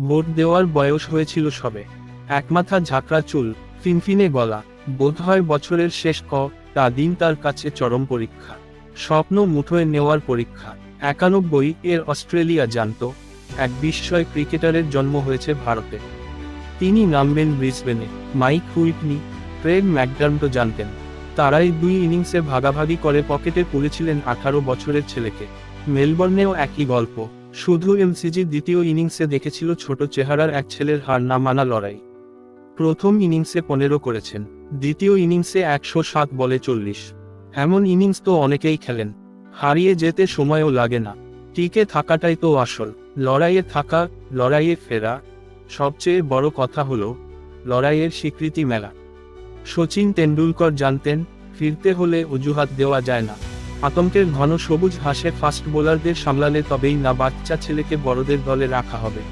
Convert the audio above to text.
Vote দেওয়ার বয়স হয়েছিল সবে। একমাথা ঝাঁকড়া চুল, ফিনফিনে গলা বোধহয় বছরের শেষ ক, তা দিন তার কাছে চরম পরীক্ষা। স্বপ্ন মুঠোয় নেওয়ার পরীক্ষা। একানব্বই এর অস্ট্রেলিয়া জানত, এক বিস্ময় ক্রিকেটারের জন্ম হয়েছে ভারতে। তিনি নামবেন ব্রিসবেনে। মাইক হুইটনি ক্রেগ ম্যাকডার্মটো জানতেন। তারাই দুই ইনিংসে ভাগাভাগি করে পকেটে পুরেছিলেন আঠারো বছরের ছেলেকে। মেলবর্নেও একই গল্প। শুধু এমসিজি দ্বিতীয় ইনিংসে দেখেছিল ছোট চেহারার এক ছেলের হার না মানা লড়াই। প্রথম ইনিংসে পনেরো করেছেন, দ্বিতীয় ইনিংসে একশো সাত বলে চল্লিশ। এমন ইনিংস তো অনেকেই খেলেন। হারিয়ে যেতে সময়ও লাগে না। টিকে থাকাটাই তো আসল, লড়াইয়ে থাকা, লড়াইয়ে ফেরা। সবচেয়ে বড় কথা হলো, লড়াইয়ের স্বীকৃতি মেলা। সচিন তেন্ডুলকর জানতেন, ফিরতে হলে অজুহাত দেওয়া যায় না। আতঙ্কের ঘন সবুজ হাসে ফাস্ট বোলারদের সামলালে তবেই না বাচ্চা ছেলেকে বড়দের দলে রাখা হবে।